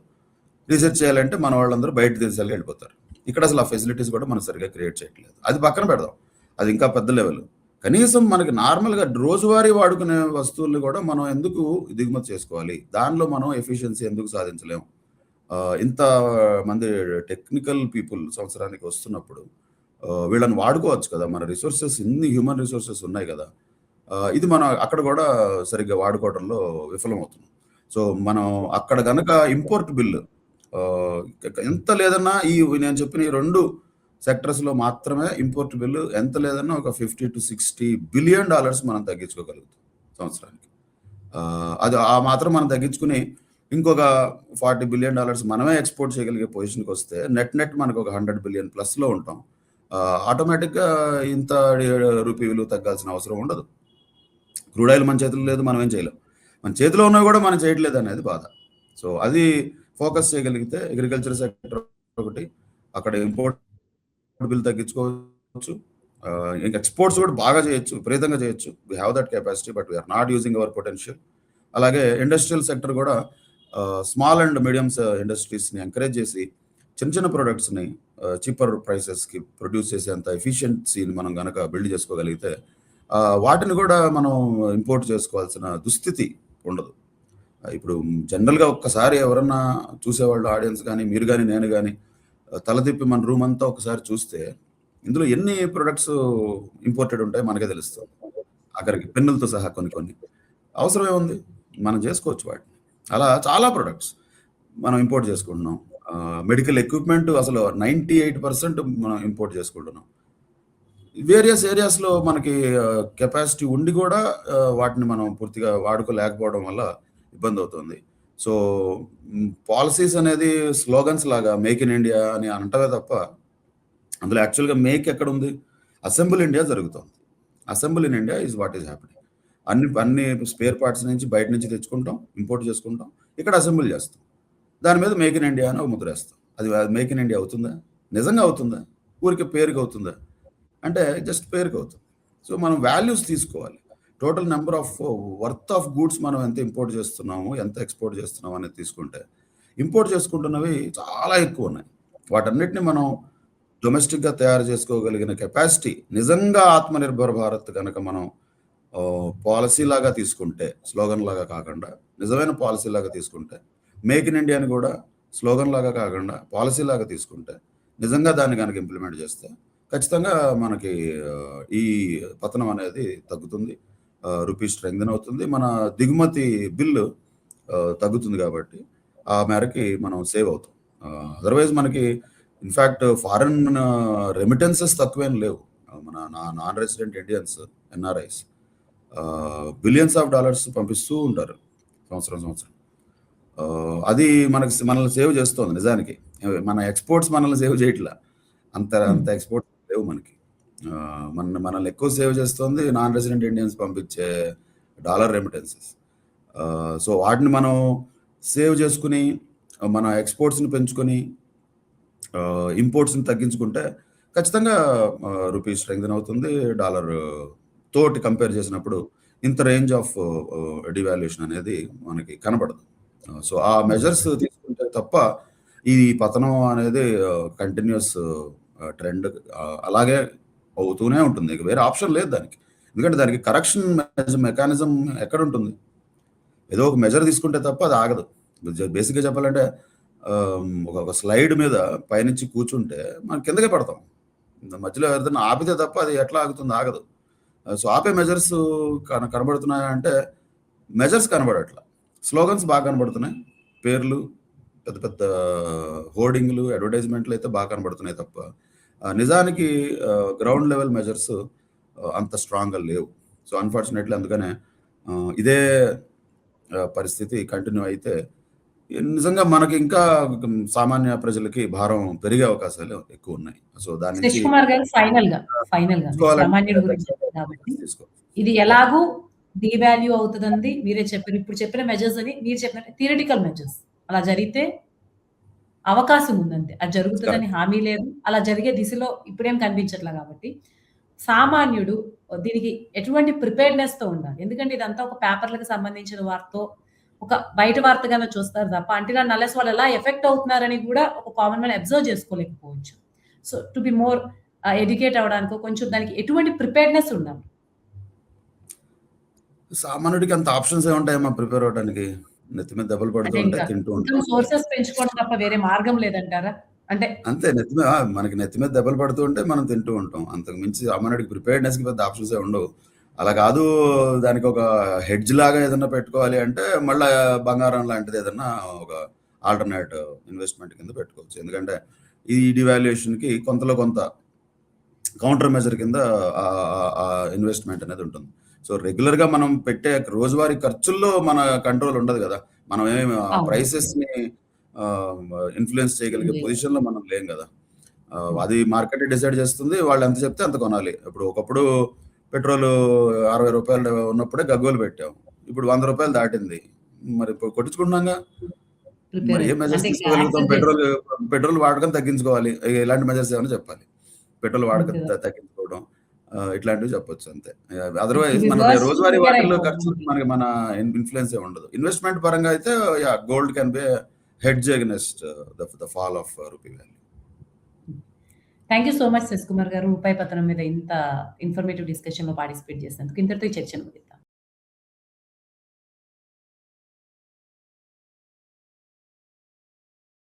రీసెర్చ్ చేయాలంటే మన వాళ్ళందరూ బయట దేశాలకు వెళ్ళిపోతారు. ఇక్కడ అసలు ఆ ఫెసిలిటీస్ కూడా మనం సరిగ్గా క్రియేట్ చేయట్లేదు. అది పక్కన పెడదాం. అది ఇంకా పెద్ద లెవెల్ కనీసం మనకి నార్మల్గా రోజువారీ వాడుకునే వస్తువులు కూడా మనం ఎందుకు దిగుమతి చేసుకోవాలి? దానిలో మనం ఎఫిషియన్సీ ఎందుకు సాధించలేము? ఇంత మంది టెక్నికల్ పీపుల్ సంవత్సరానికి వస్తున్నప్పుడు వీళ్ళని వాడుకోవచ్చు కదా. మన రిసోర్సెస్ ఇన్ని హ్యూమన్ రిసోర్సెస్ ఉన్నాయి కదా. ఇది మనం అక్కడ కూడా సరిగ్గా వాడుకోవడంలో విఫలమవుతున్నాం. సో మనం అక్కడ గనక ఇంపోర్ట్ బిల్లు ఎంత లేదన్నా ఈ నేను చెప్పిన ఈ రెండు సెక్టర్స్లో మాత్రమే ఇంపోర్ట్ బిల్లు ఎంత లేదన్నా ఒక fifty to sixty billion dollars మనం తగ్గించుకోగలుగుతాం సంవత్సరానికి. అది ఆ మాత్రం మనం తగ్గించుకుని ఇంకొక ఫార్టీ బిలియన్ డాలర్స్ మనమే ఎక్స్పోర్ట్ చేయగలిగే పొజిషన్కి వస్తే నెట్ నెట్ మనకు ఒక హండ్రెడ్ బిలియన్ ప్లస్లో ఉంటాం. ఆటోమేటిక్గా ఇంత రూపీ విలువ తగ్గాల్సిన అవసరం ఉండదు. క్రూడ్ ఆయిల్ మన చేతిలో లేదు మనం ఏం చేయలేం. మన చేతిలో ఉన్నా కూడా మనం చేయట్లేదు అనేది బాధ. సో అది ఫోకస్ చేయగలిగితే అగ్రికల్చర్ సెక్టర్ ఒకటి అక్కడ ఇంపోర్ట్ బిల్ తగ్గించుకోవచ్చు. ఇంకా ఎక్స్పోర్ట్స్ కూడా బాగా చేయొచ్చు విపరీతంగా చేయొచ్చు. We have that capacity but we are not using our potential అలాగే ఇండస్ట్రియల్ సెక్టర్ కూడా స్మాల్ అండ్ మీడియంస్ ఇండస్ట్రీస్ని ఎంకరేజ్ చేసి చిన్న చిన్న ప్రొడక్ట్స్ని చీపర్ ప్రైసెస్కి ప్రొడ్యూస్ చేసేంత ఎఫిషియన్సీని మనం కనుక బిల్డ్ చేసుకోగలిగితే వాటిని కూడా మనం ఇంపోర్ట్ చేసుకోవాల్సిన దుస్థితి ఉండదు. ఇప్పుడు జనరల్గా ఒక్కసారి ఎవరన్నా చూసేవాళ్ళు ఆడియన్స్ కానీ మీరు కానీ నేను కానీ తల తిప్పి మన రూమ్ అంతా ఒకసారి చూస్తే ఇందులో ఎన్ని ప్రొడక్ట్స్ ఇంపోర్టెడ్ ఉంటాయో మనకే తెలుస్తుంది అక్కడికి పెన్నులతో సహా కొన్ని కొన్ని. అవసరమే ఉంది మనం చేసుకోవచ్చు వాటిని. అలా చాలా ప్రొడక్ట్స్ మనం ఇంపోర్ట్ చేసుకుంటున్నాం. మెడికల్ ఎక్విప్మెంట్ అసలు నైంటీ ఎయిట్ పర్సెంట్ మనం ఇంపోర్ట్ చేసుకుంటున్నాం. వేరియస్ ఏరియాస్లో మనకి కెపాసిటీ ఉండి కూడా వాటిని మనం పూర్తిగా వాడుకోలేకపోవడం వల్ల ఇబ్బంది అవుతుంది. సో పాలసీస్ అనేది స్లోగన్స్ లాగా మేక్ ఇన్ ఇండియా అని అంటవే తప్ప అందులో యాక్చువల్గా మేక్ ఎక్కడ ఉంది? అసెంబుల్ ఇండియా జరుగుతుంది. Assemble in India is what is happening అన్ని అన్ని స్పేర్ పార్ట్స్ నుంచి బయట నుంచి తెచ్చుకుంటాం ఇంపోర్ట్ చేసుకుంటాం ఇక్కడ అసెంబుల్ చేస్తాం. దాని మీద మేక్ ఇన్ ఇండియా అని ఒక ముద్ర వేస్తాం. అది మేక్ ఇన్ ఇండియా అవుతుందా? నిజంగా అవుతుందా? ఊరికి పేరుకి అవుతుందా? అంటే జస్ట్ పేరుకి అవుతుంది. సో మనం వాల్యూస్ తీసుకోవాలి. Total number of worth of goods మనం ఎంత ఇంపోర్ట్ చేస్తున్నాము ఎంత ఎక్స్పోర్ట్ చేస్తున్నాము అనేది తీసుకుంటే ఇంపోర్ట్ చేసుకుంటున్నవి చాలా ఎక్కువ ఉన్నాయి. వాటన్నిటిని మనం డొమెస్టిక్గా తయారు చేసుకోగలిగిన కెపాసిటీ నిజంగా ఆత్మనిర్భర్ భారత్ కనుక మనం పాలసీలాగా తీసుకుంటే స్లోగన్ లాగా కాకుండా నిజమైన పాలసీలాగా తీసుకుంటే మేక్ ఇన్ ఇండియాని కూడా స్లోగన్ లాగా కాకుండా పాలసీ లాగా తీసుకుంటే నిజంగా దాన్ని కనుక ఇంప్లిమెంట్ చేస్తే ఖచ్చితంగా మనకి ఈ పతనం అనేది తగ్గుతుంది. రూపీ స్ట్రెంగ్తన్ అవుతుంది. మన దిగుమతి బిల్లు తగ్గుతుంది కాబట్టి ఆ మేరకి మనం సేవ్ అవుతాం. అదర్వైజ్ మనకి ఇన్ఫ్యాక్ట్ ఫారెన్ రెమిటెన్సెస్ తక్కువేం లేవు. మన non resident Indians NRIs billions of dollars పంపిస్తూ ఉంటారు. సంవత్సరం సంవత్సరం. అది మనకి మనల్ని సేవ్ చేస్తుంది నిజానికి. మన ఎక్స్పోర్ట్స్ మనల్ని సేవ్ చేయట్లా. అంత అంత ఎక్స్పోర్ట్స్ లేవు మనకి. మన మనల్ని ఎక్కువ సేవ్ చేస్తుంది నాన్ రెసిడెంట్ ఇండియన్స్ పంపించే డాలర్ రెమిటెన్సెస్. సో వాటిని మనం సేవ్ చేసుకుని మన ఎక్స్పోర్ట్స్ని పెంచుకొని ఇంపోర్ట్స్ని తగ్గించుకుంటే ఖచ్చితంగా రూపీ స్ట్రెంగ్తన్ అవుతుంది. డాలర్ తోటి కంపేర్ చేసినప్పుడు ఇంత రేంజ్ ఆఫ్ డివాల్యూషన్ అనేది మనకి కనబడదు. సో ఆ మెజర్స్ తీసుకుంటే తప్ప ఈ పతనం అనేది కంటిన్యూస్ ట్రెండ్ అలాగే అవుతూనే ఉంటుంది. ఇక వేరే ఆప్షన్ లేదు దానికి. ఎందుకంటే దానికి కరెక్షన్ మెకానిజం ఎక్కడ ఉంటుంది? ఏదో ఒక మెజర్ తీసుకుంటే తప్ప అది ఆగదు. బేసిక్గా చెప్పాలంటే ఒక ఒక స్లైడ్ మీద పైనుంచి కూర్చుంటే మనం కిందకే పడతాం. మధ్యలో ఏదైనా ఆపితే తప్ప అది ఎట్లా ఆగుతుంది ఆగదు. సో ఆపే మెజర్స్ కన కనబడుతున్నాయా అంటే మెజర్స్ కనబడట్లా. స్లోగన్స్ బాగా కనబడుతున్నాయి. పేర్లు పెద్ద పెద్ద హోర్డింగ్లు అడ్వర్టైజ్మెంట్లు అయితే బాగా కనబడుతున్నాయి తప్ప నిజానికి గ్రౌండ్ లెవెల్ మెజర్స్ అంత స్ట్రాంగ్గా లేవు. సో అన్ఫార్చునేట్లీ అందుకనే ఇదే పరిస్థితి కంటిన్యూ అయితే నిజంగా మనకి ఇంకా సామాన్య ప్రజలకి భారం పెరిగే అవకాశాలు ఎక్కువ ఉన్నాయి. సో దాని ఫైనల్గా ఫైనల్గా ఇది ఎలాగూ డివాల్యూ అవుతుందండి. మీరే చెప్పారు ఇప్పుడు చెప్పిన మెజర్స్ అని మీరు చెప్పిన థియరిటికల్ మెజర్స్ అలా జరిగితే అవకాశం ఉందంతే. అది జరుగుతుందని హామీ లేదు. అలా జరిగే దిశలో ఇప్పుడేం కనిపించట్లే కాబట్టి సామాన్యుడు దీనికి ఎటువంటి ప్రిపేర్నెస్తో ఉండాలి. ఎందుకంటే ఇదంతా ఒక పేపర్లకు సంబంధించిన వార్తో ఒక బయట వార్తగానే చూస్తారు తప్ప అంటే నల్లెస్ వాళ్ళు ఎలా ఎఫెక్ట్ అవుతున్నారని కూడా ఒక common man observe చేసుకోలేకపోవచ్చు. So to be more educate అవడానికి కొంచెం దానికి ఎటువంటి ప్రిపేర్నెస్ ఉండాలి. సామాన్యుడికి అంత ఆప్షన్స్ ఏముంటాయమ్మా ప్రిపేర్ అవడానికి నెత్తి మీద దెబ్బలు పడుతూ ఉంటాయి తింటూ ఇన్కమ్ ఉంటాం సోర్సెస్ పెంచుకోవడం తప్ప వేరే మార్గం లేదంటారా? అంటే అంతే నెత్తి మీద మనకి నెత్తి మీద దెబ్బలు పడుతూ ఉంటే మనం తింటూ ఉంటాం. అంతకు మించి సామాన్యుడికి ప్రిపేర్నెస్కి పెద్ద ఆప్షన్స్ ఏ ఉండవు. అలా కాదు దానికి ఒక హెడ్జ్ లాగా ఏదన్నా పెట్టుకోవాలి అంటే మళ్ళీ బంగారం లాంటిది ఏదన్నా ఒక ఆల్టర్నేట్ ఇన్వెస్ట్మెంట్ కింద పెట్టుకోవచ్చు. ఎందుకంటే ఈ devaluation కి కొంతలో కొంత కౌంటర్ మెజర్ కింద ఇన్వెస్ట్మెంట్ అనేది ఉంటుంది. సో రెగ్యులర్గా మనం పెట్టే రోజువారీ ఖర్చుల్లో మన కంట్రోల్ ఉండదు కదా. మనం ఏమి అవును. ప్రైసెస్ని ఇన్ఫ్లుయెన్స్ చేయగలిగే లేదు. పొజిషన్లో మనం లేం కదా. అది మార్కెట్ డిసైడ్ చేస్తుంది వాళ్ళు ఎంత చెప్తే అంత కొనాలి. ఇప్పుడు ఒకప్పుడు పెట్రోల్ అరవై రూపాయలు ఉన్నప్పుడే గగ్గోలు పెట్టాం. ఇప్పుడు వంద రూపాయలు దాటింది. మరి ఇప్పుడు కొట్టించుకుంటున్నాగా? మరి ఏ మెజర్స్ తీసుకోగలుగుతాం? పెట్రోల్ పెట్రోల్ వాడకం తగ్గించుకోవాలి. ఇలాంటి మెజర్స్ ఏమైనా చెప్పాలి? పెట్రోల్ వాడకం తగ్గించుకోవడం ఇట్లాంటివి చెప్పొచ్చు అంతే. అదర్వైజ్ మన రోజువారీ వాటిల్లో. ఖర్చు మనకి మన ఇన్ఫ్లుయెన్స్ ఏ ఉండదు. ఇన్వెస్ట్మెంట్ పరంగా అయితే gold can be hedge against the fall of rupee value thank you so much Shashi Kumar గారు. రూపాయి పతనం మీద ఇంత ఇన్ఫర్మేటివ్ డిస్కషన్లో పార్టిసిపేట్ చేసినందుకు. ఇంతటితో చర్చను ముగిద్దాం.